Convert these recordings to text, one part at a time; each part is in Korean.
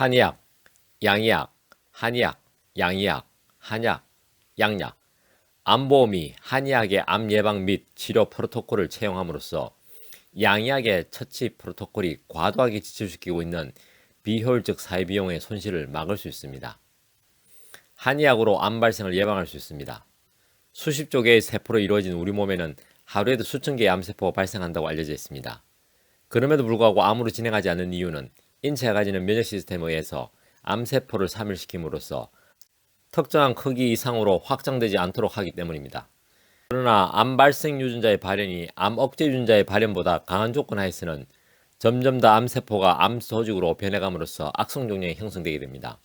한의학, 양의학, 한의학, 양의학, 한약, 양약, 암보험이 한의학의 암 예방 및 치료 프로토콜을 채용함으로써 양의학의 처치 프로토콜이 과도하게 지출시키고 있는 비효율적 사회 비용의 손실을 막을 수 있습니다. 한의학으로 암 발생을 예방할 수 있습니다. 수십 조 개의 세포로 이루어진 우리 몸에는 하루에도 수천 개의 암세포가 발생한다고 알려져 있습니다. 그럼에도 불구하고 암으로 진행하지 않는 이유는 인체가 가지는 면역 시스템에 의해서 암세포를 사멸시킴으로써 특정한 크기 이상으로 확장되지 않도록 하기 때문입니다. 그러나 암 발생 유전자의 발현이 암 억제 유전자의 발현보다 강한 조건 하에서는 점점 더 암세포가 암 조직으로 변해감으로써 악성 종양이 형성되게 됩니다.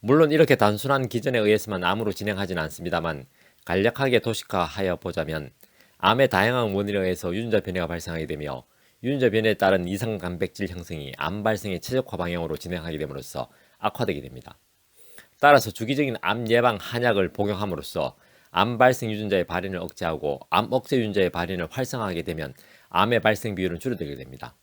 물론 이렇게 단순한 기전에 의해서만 암으로 진행하지는 않습니다만 간략하게 도식화하여 보자면 암의 다양한 원인에 의해서 유전자 변이가 발생하게 되며 유전자 변이에 따른 이상 단백질 형성이 암 발생의 최적화 방향으로 진행하게 됨으로써 악화되게 됩니다. 따라서 주기적인 암 예방 한약을 복용함으로써 암 발생 유전자의 발현을 억제하고 암 억제 유전자의 발현을 활성화하게 되면 암의 발생 비율은 줄어들게 됩니다.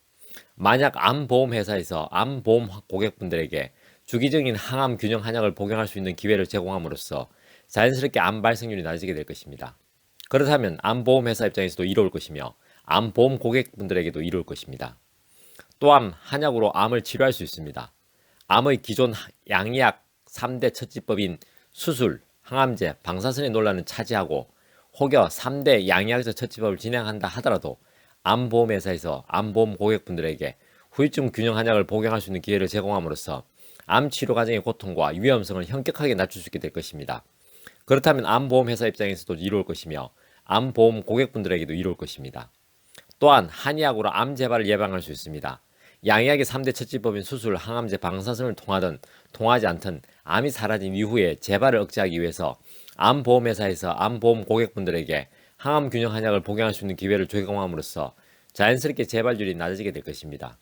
만약 암 보험 회사에서 암 보험 고객분들에게 주기적인 항암 균형 한약을 복용할 수 있는 기회를 제공함으로써 자연스럽게 암 발생률이 낮아지게 될 것입니다. 그렇다면 암 보험 회사 입장에서도 이로울 것이며 암 보험 고객분들에게도 이로울 것입니다. 또한 한약으로 암을 치료할 수 있습니다. 암의 기존 양의학 3대 처치법인 수술, 항암제, 방사선의 논란은 차지하고 혹여 3대 양의학적 처치법을 진행한다 하더라도 암보험회사에서 암보험 고객분들에게 후유증 균형 한약을 복용할 수 있는 기회를 제공함으로써 암 치료 과정의 고통과 위험성을 현격하게 낮출 수 있게 될 것입니다. 그렇다면 암보험회사 입장에서도 이로울 것이며 암보험 고객분들에게도 이로울 것입니다. 또한 한의학으로 암 재발을 예방할 수 있습니다. 양의학의 3대 처치법인 수술, 항암제, 방사선을 통하든 통하지 않든 암이 사라진 이후에 재발을 억제하기 위해서 암보험회사에서 암보험 고객분들에게 항암 균형 한약을 복용할 수 있는 기회를 제공함으로써 자연스럽게 재발률이 낮아지게 될 것입니다.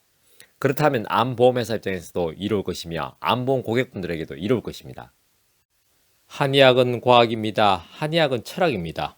그렇다면 암보험회사 입장에서도 이로울 것이며 암보험 고객분들에게도 이로울 것입니다. 한의학은 과학입니다. 한의학은 철학입니다.